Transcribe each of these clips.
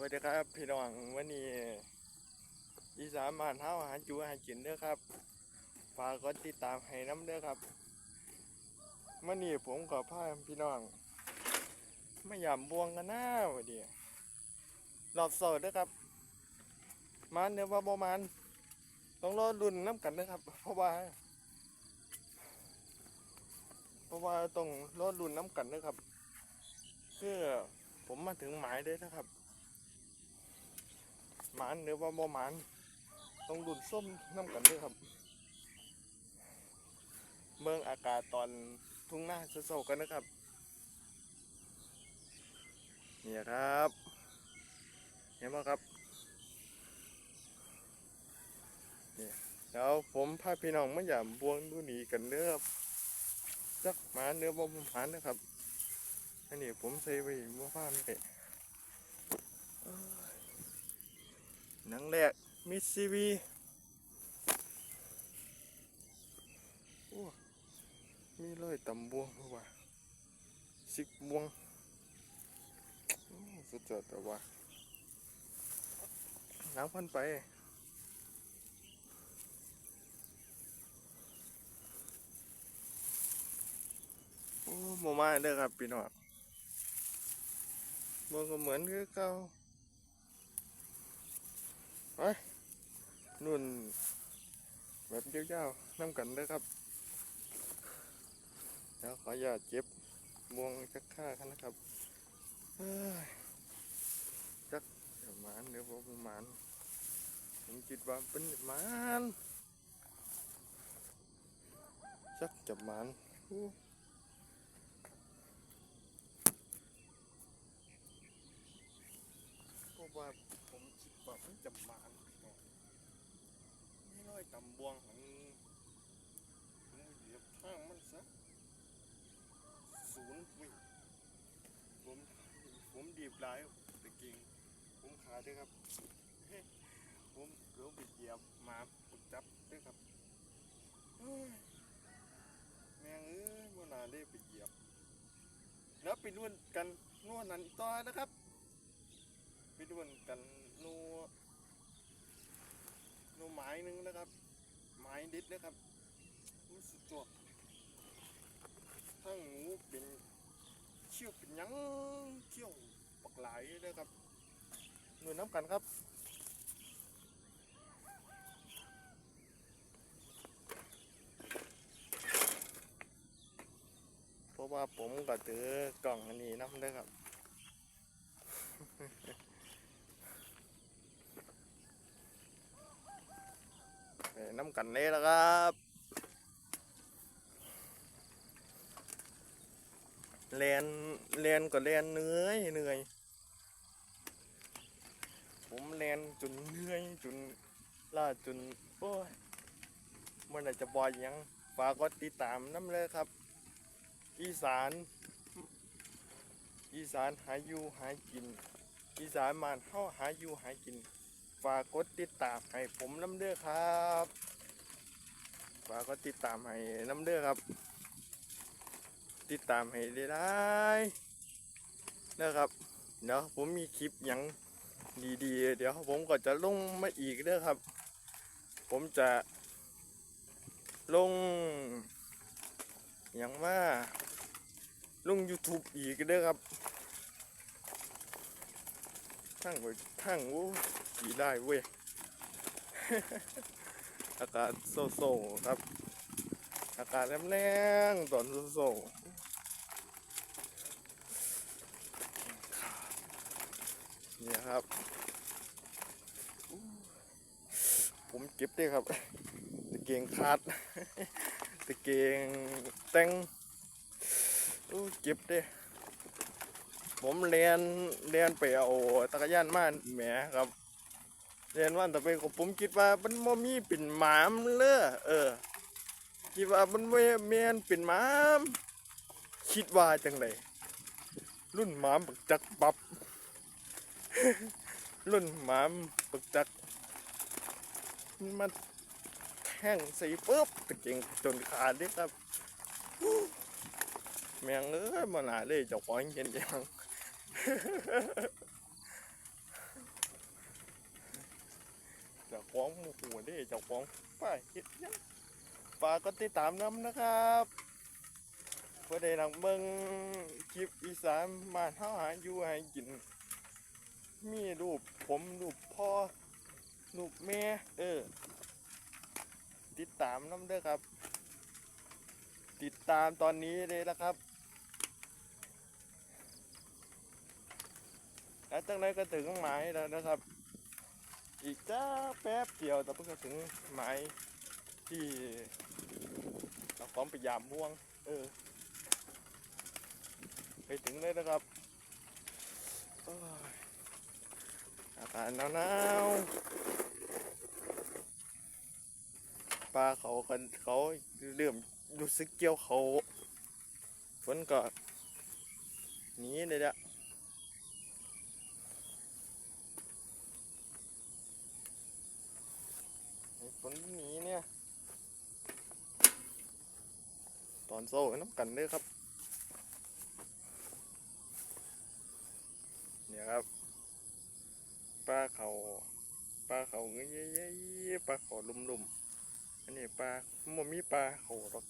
วัสดีครับ พี่น้องวันนี้อีสานบ้านเฮาอาหารจูอาหารกินเด้อครับฝากกดติดตามให้น้ำเด้อครับวันนี้ผมก็พาพี่น้องไม่ยามบวงกันหนะวันนี้รอบสดเด้อครับ มันเดี๋ยวว่าประมาณต้องรอรุ่นน้ำกันนะครับ เพราะว่า เพราะว่าต้องรอรุ่นน้ำกันนะครับเพื่อผมมาถึงหมายเด้อนะครับ หมานหรือว่าบ่หมานต้องดุนส้มน้ำกันด้วยครับ เมืองอากาศตอนทุ่งหน้าเศร้ากันนะครับเนี่ยครับเห็นไหมครับเนี่ยแล้วผมพาพี่น้องมาหยามบวงดูนีกันเด้อครับจักหมาเนื้อบ่หมานนะครับอันนี้ผมใส่ไว้บ่ฟ้าไม่ได้ หนังแรกมิสซีวีอ้มีรอยตำบวงเพราะว่าสิบบวงสุดยอดแต่ว่าน้ำพันไปโอ้โมมาเด้อครับพี่น้องบวงก็เหมือนคือเก่า ไปนุ่น แบบเยาวๆน้ำกันเลยครับแล้วขออย่าเจ็บมวงจักฆ่ากันนะครับจักเดี๋ยวหมานเดี๋ยวผมหมานผมคิดว่าเป็นหมานจักจะหมานอู้เพราะว่าผมคิดว่ามันจะหมานเนาะไม่น้ อยตำบวงของผมเหยียบทางมันซะศูนย์วิผมผมดีบหลายตะกียงผมขาด้วยครับ ผมเกือบไปเหยียบหมาปุดจับด้วยครับแม่งเอ้ยเมื่อนาได้ไปเหยียบ แล้วไปด้วนกันนวดนั้นต่อนะครับ ไปด้วนกันนัว นัวไม้หนึงนะครับไม้ดิดนะครับรู้สึกตัวทั้งหูเป็นเชี่ยวเป็นยังเชี่ยวปักไหลายเลยครับหน่วยน้ำกันครับเพราะว่าผมก็ถือกล่องอันนี้น้ำด้วยครับ น้ำกันเลยแล้วครับเรียนเรียนก็เรียนเหนื่อยเหนื่อย ผมเรียนจนเหนื่อยจนล่าจนโอ้ยเมื่อไหร่จะบอยยังฝากกดติดตามน้ำเลยครับ อีสาน อีสานหายอยู่หายกิน อีสานมานเข้าหายอยู่หายกิน ฝากกดติดตามให้ผมน้ำเด้อครับฝากกดติดตามให้น้ำเด้อครับ ติดตามให้ได้ได้นะครับเดี๋ยวผมมีคลิปยังดีๆ เดี๋ยวผมก็จะลงมาอีกเด้อครับ ผมจะลงอย่างว่าลง YouTube อีกเด้อครับ ทั้งไปทั้งโอ้ขี่ได้เว้ย อากาศโซ่ๆครับ อากาศแรงๆตอนโซ่ๆเนี่ยครับ ผมเก็บได้ครับ ตะเกียงขาด ตะเกียงแตงอู้เก็บได้ ผมเรียนเรียนไปเอาตะกยานมาแหมครับ เรียนว่าแต่ไปก็ผมคิดว่ามันบ่มีเป็นหมามเลยเออ คิดว่ามันไม่แมนเป็นหมาม คิดว่าจังไดรุ่นหมามปักจักปับ รุ่นหมามปักจักมันมาแทงใส่ปุ๊บตะเก่งจนขาดเด้ครับ แมงเอ้ยมาหนาเลยเจ้าของเห็นยัง จะฟ้องหมู่หัวได้จะฟ้องป้าเห็ดยังป้าก็ติดตามน้ำนะครับเพื่อได้หลังเบิ้งคลิปอีสานมาเท่าหาอยู่หากิน มีรูปผมรูปพ่อรูปแม่เออ ติดตามน้ำเด้อครับ ติดตามตอนนี้เลยนะครับ แล้วจากนั้นก็ถึงหมายแล้วนะครับ อีกจ้าแป๊บเดียวแต่เพิ่งจะถึงหมายที่เราพร้อมไปยามม่วง เออ ไปถึงเลยนะครับโอ้ยอากาศหนาวๆปลาเขากันเขาเริ่มรู้สึกเกี่ยวเขาฝนก็หนีเลยละ ไอ้ฝนหนีเนี่ย ตอนโซ่น้ำ กันเด้อครับ เนี่ยครับปลาเขาปลาเขาเงี้ยปลาเขาลุ่มๆอันนี้ปลาโมมีปลาเขาหรอก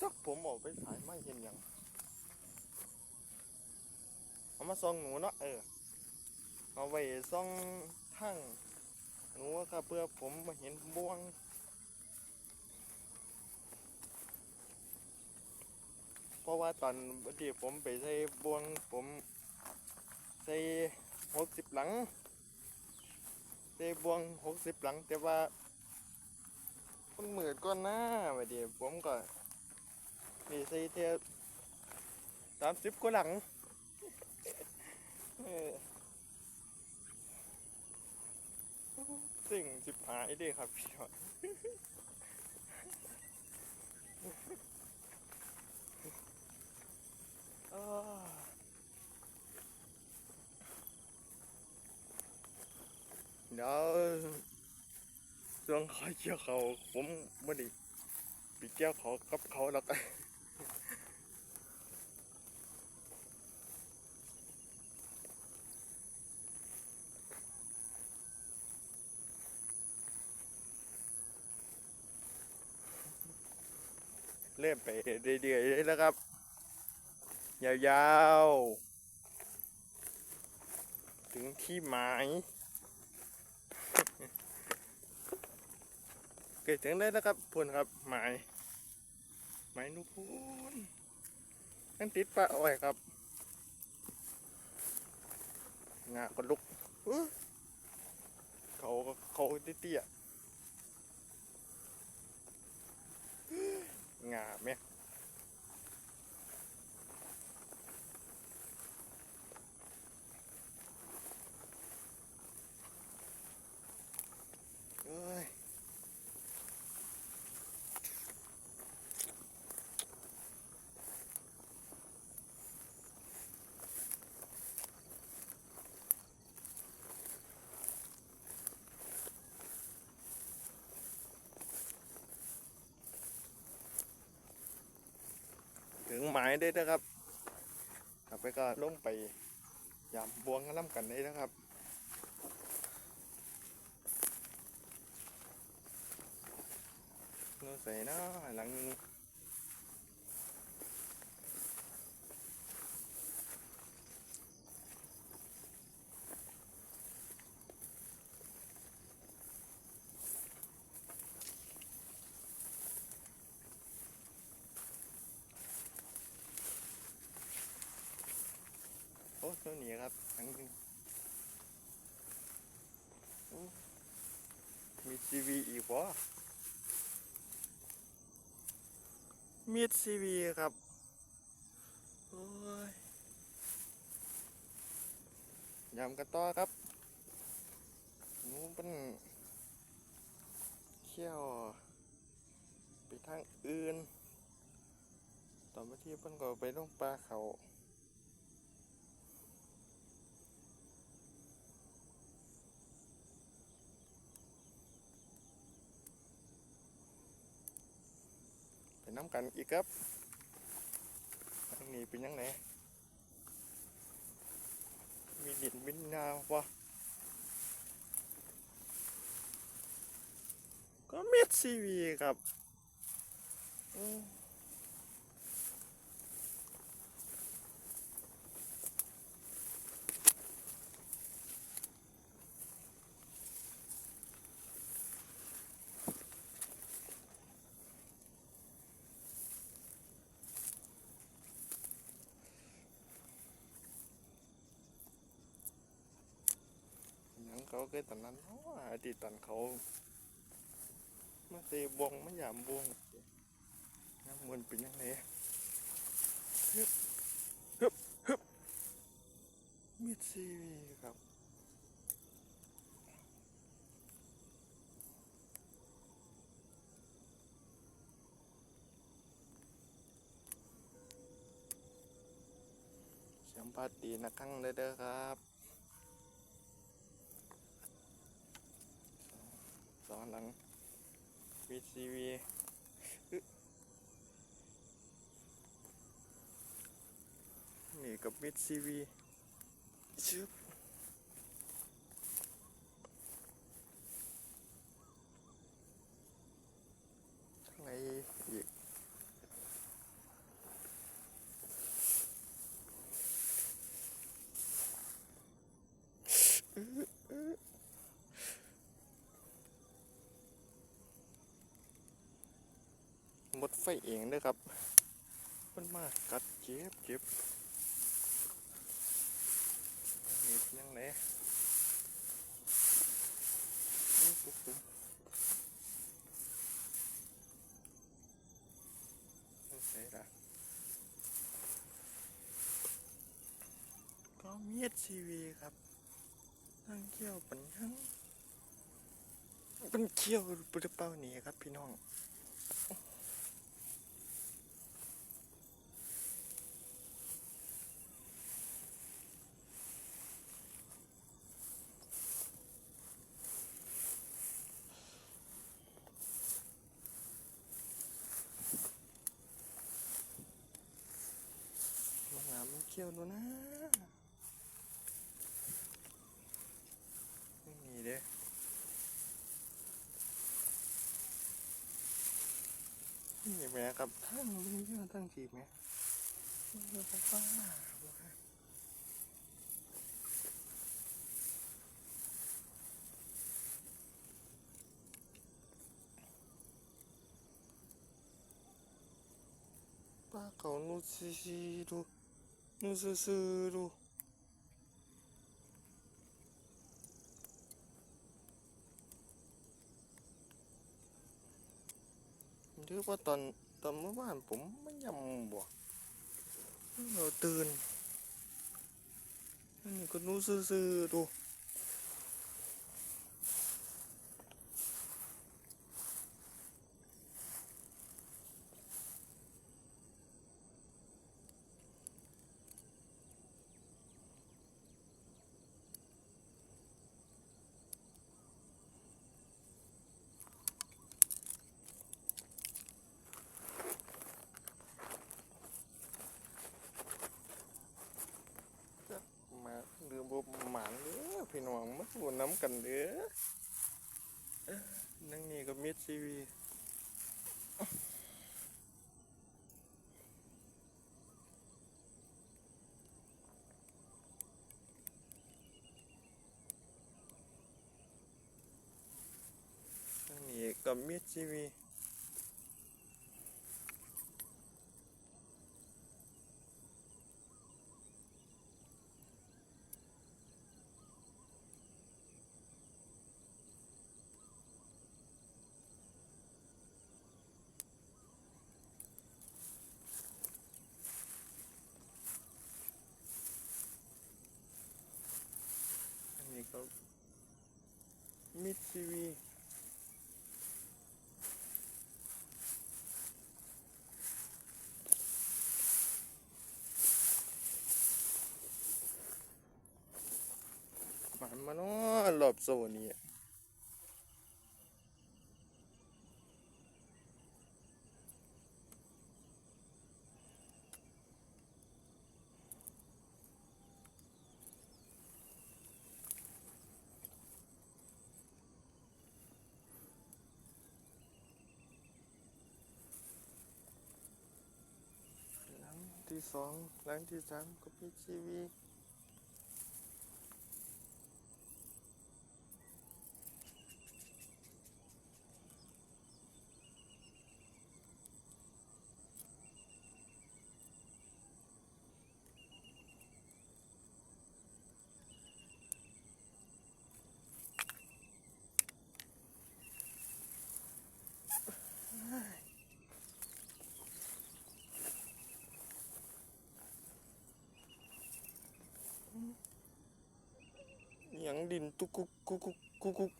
จักผมออกไปสายไม่เห็นยังเอามาส่องหนูเนาะเออ เอาไว้ส่องทั้ง นูครับเพื่อผมมาเห็นบ่วงเพราะว่าตอนที่ผมไปใส่บ่วงผมใส่หกสิบหลังใส่บ่วงหกสิบหลัง แต่ว่ามันเหมือนก้อนหน้าไปเดียผมก็นี่ใส่เท่าสามสิบกว่าหลัง เออ สิ่งจิบหายเด้ครับพี่น้องเดี๋ยวช่วงเขาเกี่ยวเขาผมไม่ได้ไปเกี่ยวเขากับเขาหรอก เริ่มไปเรื่อยๆเลยนะครับ ยาวๆ ถึงที่หมายเกิดถึงได้แล้วครับพูนครับหมายหมายนุพูนนั่นติดปลาอ้อยครับงาคนลุกเขาเขาเตี้ย งามไหมเอ้ยายได้นะครับกลับไปก็ลงไปยามบวงกันล่ำกันได้นะครับ nó sẽ nó lặn Ủa, sao nhẹ ครั บอันนี้โอ้มีทีวีอีกวะมีดซีวีครับ โอ้ยยำกันต่อครับหนูเป็นเขี้ยวไปทางอื่นตอนเมื่อที่เพิ่นก็ไปลงปลาเขา กันอีกครับทางนี้เป็นยังไงมีดินมินนาวะก็เม็ดซีวีครับ เขาเคยตอนนั้นเนาะอดีตตอนเขามาเตะบวงมาหยามบวงน้ำมันเป็นยังไงฮึบฮึบฮึบมิดซีวีครับสัมภาษณ์ดีนะครั้งเด้อครับสอน หลังวีซีวีนี่กับมิดซีวีชึบข้างในอีก หมดไฟ เองเด้อครับมันมากัดเจ็บเจ็บนี่ยังไงปุ๊บปุ๊บปุ๊บโอเคละก็เมียดซีวีครับนั่งเขี้ยวปัญญังเป็นเขี้ยวหรือเปล่านี่ครับพี่น้อง มันหนามันเขี้ยวดูนะไม่มีเด้นี่แม่ครับทั้งมัน เยอะทั้งทีแม่เยอะป้าป้าป้าเขานูซีซีดูนูซื้อซื้อดู ถือว่าตอนตอนเมื่อวานผมไม่ยำบ่เราตื่นอันนี้ก็นู้ซื่อๆดูมาเรือบบหมานเด้ อพี่น้องมาดูน้ำกันเด้อ เอ้อนั่งมิดซีวีนั่งนี่ก็มิดซีวีอันนี้ก็มิดซีวีหมาเนาะรอบโซนนี้ ที่ สองหลังที่สามก็มีทีวี ดินตุกกุกกุกกุกกุกกุก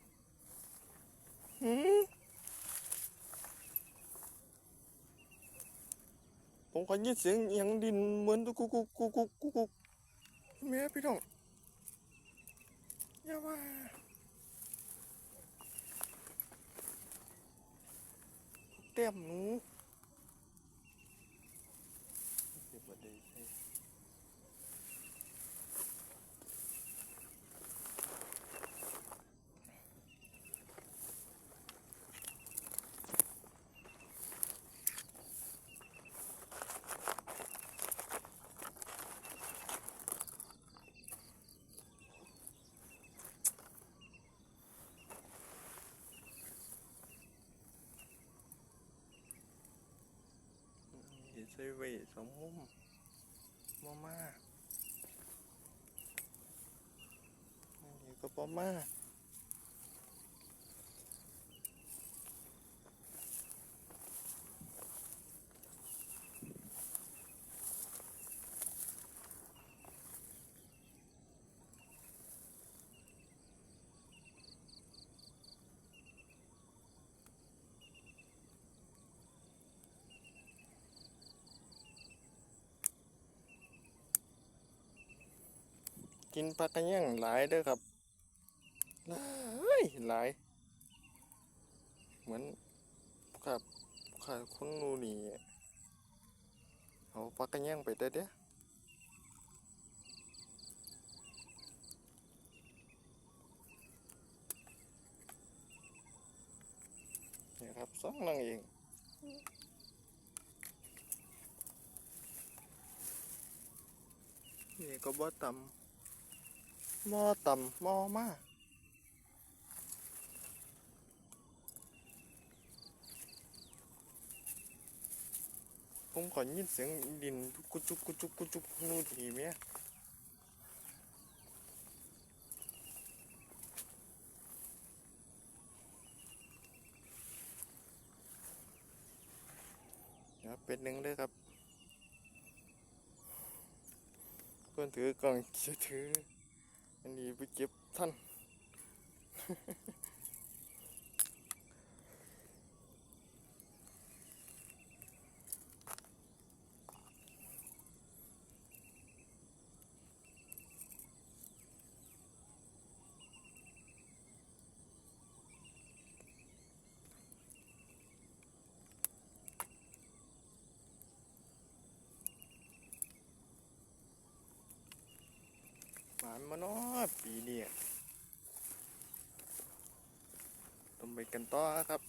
ผมขอยินเสียงหยังดินเหมือนตุกกุกกุกกุกกุกกุกกุกแม่พี่น้องอย่าว่าเต็มหนูเดี๋ยวบ่ได้ใช้ เดี๋ยวใส่ไว้สองมุมมามาอันนี้ก็ปอมา กินปลากระย่างหลายเด้อครับ หลายหลาย เหมือนครับค่ะคุณนูนี่เอาปลากระย่างไปได้เด้อนี่ครับสองนั่งเองนี่ก็บ่ต่ำ มอต่ำมอมาผมขอยินเสียงดินกุจุกกุจุกกุจุกนู่นทีเมียเดี๋ยวเป็นหนึ่งเลยครับเพื่อนถือกล่องจะถือ อันนี้ไปเก็บท่านห วานมาเนาะปีนี้ต้องไปกันต่อครับ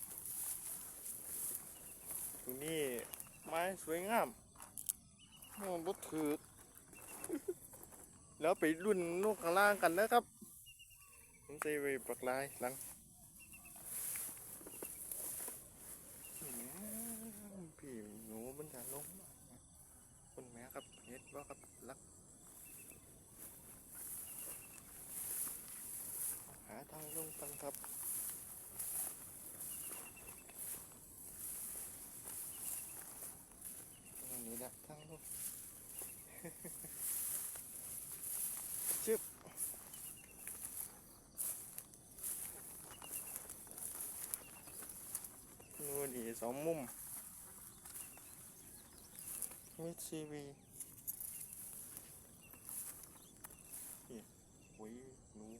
ตรงนี้ไม้สวยงามมันบ่ถือแล้วไปรุ่นนกข้างล่างกันนะครับ ผมใส่ไว้ปักลายหลังนี่แหม่พี่หนูมันจะลงมาคุณแม่ครับเห็ดว่าครับรักาทางลงกันครับตรงนี้แหละทางลงชึบนู่นอีสองมุมมีทีวีนี่โอ้ยหนู น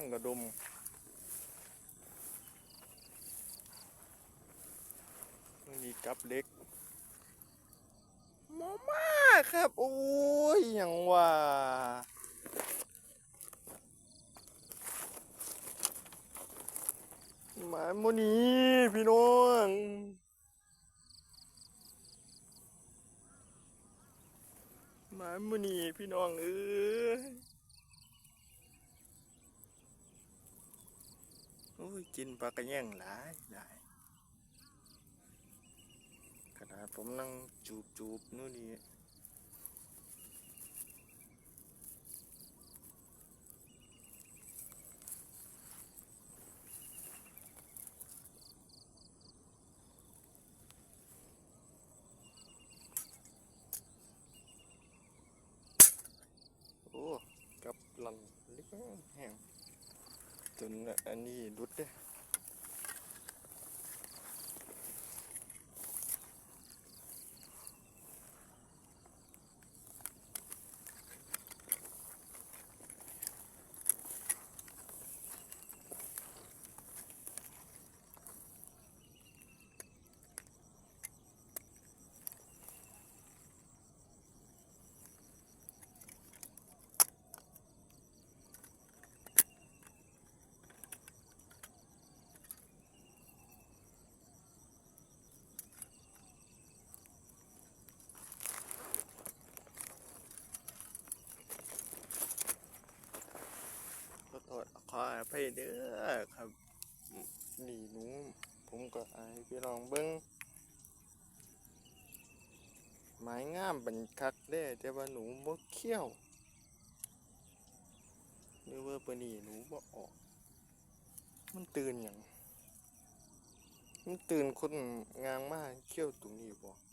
างกระดมมันมีกับเล็กมอมาครับ โอ้ยอย่างว่าหมาโมนีพี่น้องหมาโมนีพี่น้องเอ้ยโอ้ ยกินปลากระแยงหลายหลายขนาดผมนั่งจูบจูบๆนู่นนี่โอ้กับหลันเล็กแห้ง จนอันนี้รุดเด้ ขอโทษ ขออภัยเด้อครับนี่หนูผมก็อายพี่น้องเบิ้งไม้งามบันคักเด้แต่ว่าหนูบ่เขี้ยวหรือว่าปนี่หนูบ่ออก มันตื่นอย่างมันตื่นคนงางมากเขี้ยวตรงนี้บ่ข้า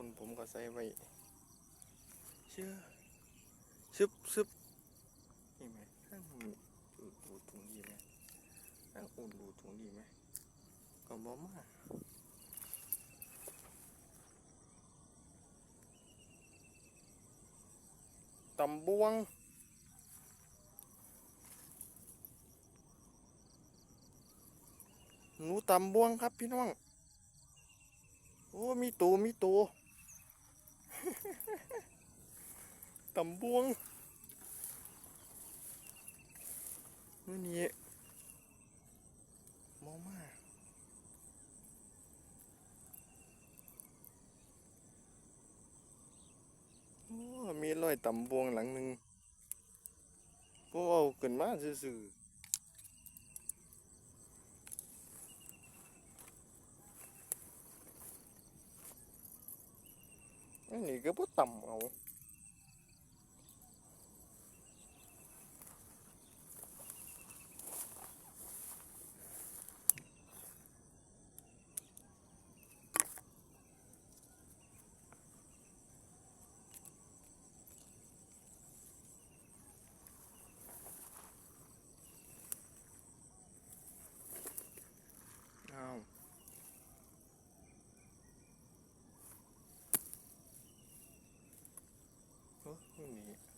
งบนผมก็ใส่ไว้เชื่อซึบซึบนี่ไหมข้างหูดูดูตรงนี้ไหมข้างอุ่นดูตรงนี้ไหมก็บ่มาตำบวงหนูตำบวงครับพี่น้อง โอ้ มีตัวมีตัว ตำบวงนี่นี่มอมาโอ้มีรอยตำบวงหลังหนึ่งพวกเอาขึ้นมาซื่อๆ นนี้ก็บ่ต่ำเอา 玉米